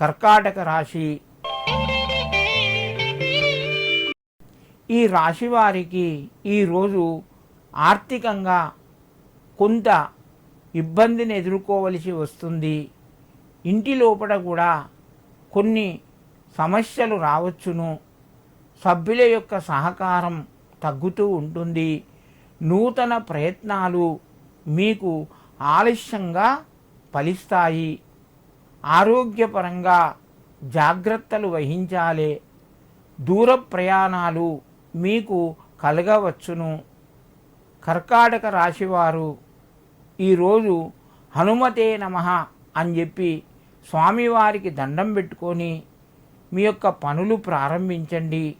కర్కాటక రాశి. ఈ రాశి వారికి ఈరోజు ఆర్థికంగా కొంత ఇబ్బందిని ఎదుర్కోవలసి వస్తుంది. ఇంటి లోపల కూడా కొన్ని సమస్యలు రావచ్చును. సభ్యుల యొక్క సహకారం తగ్గుతూ ఉంటుంది. నూతన ప్రయత్నాలు మీకు ఆలస్యంగా ఫలిస్తాయి. ఆరోగ్యపరంగా జాగ్రత్తలు వహించాలి. దూర ప్రయాణాలు మీకు కలగవచ్చును. కర్కాటక రాశివారు ఈరోజు హనుమతే నమ అని చెప్పి స్వామివారికి దండం పెట్టుకొని మీ యొక్క పనులు ప్రారంభించండి.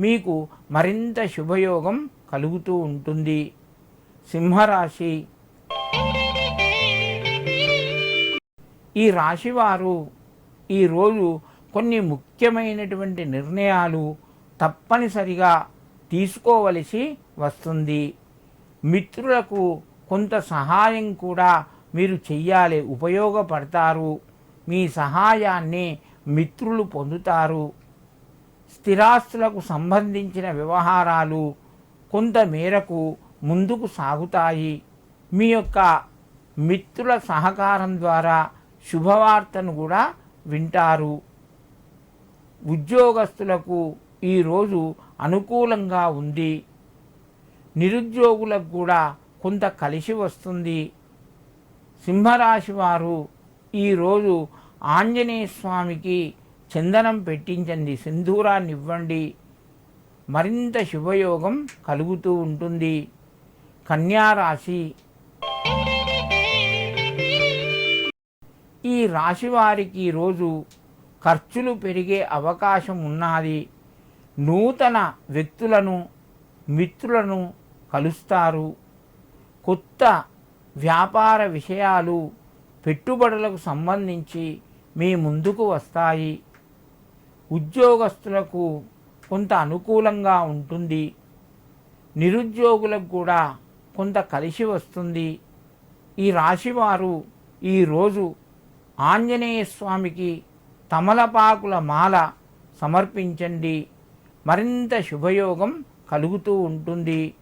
మీకు మరింత శుభయోగం కలుగుతూ ఉంటుంది. సింహరాశి ఈ రాశివారు ఈరోజు కొన్ని ముఖ్యమైనటువంటి నిర్ణయాలు తప్పనిసరిగా తీసుకోవలసి వస్తుంది. మిత్రులకు కొంత సహాయం కూడా మీరు చెయ్యాలి ఉపయోగపడతారు. మీ సహాయాన్ని మిత్రులు పొందుతారు. స్థిరాస్తులకు సంబంధించిన వ్యవహారాలు కొంత మేరకు ముందుకు సాగుతాయి. మీ యొక్క మిత్రుల సహకారం ద్వారా శుభవార్తను కూడా వింటారు. ఉద్యోగస్తులకు ఈరోజు అనుకూలంగా ఉంది. నిరుద్యోగులకు కూడా కొంత కలిసి వస్తుంది. సింహరాశి వారు ఈరోజు ఆంజనేయ స్వామికి చందనం పెట్టించండి సింధూరాన్ని ఇవ్వండి. మరింత శుభయోగం కలుగుతూ ఉంటుంది. కన్యారాశి ఈ రాశి వారికి ఈరోజు ఖర్చులు పెరిగే అవకాశం ఉన్నది. నూతన వ్యక్తులను మిత్రులను కలుస్తారు. కొత్త వ్యాపార విషయాలు పెట్టుబడులకు సంబంధించి మీ ముందుకు వస్తాయి. ఉద్యోగస్తులకు కొంత అనుకూలంగా ఉంటుంది. నిరుద్యోగులకు కూడా కొంత కలిసి వస్తుంది. ఈ రాశివారు ఈరోజు ఆంజనేయ స్వామికి తమలపాకుల మాల సమర్పించండి. మరింత శుభయోగం కలుగుతూ ఉంటుంది.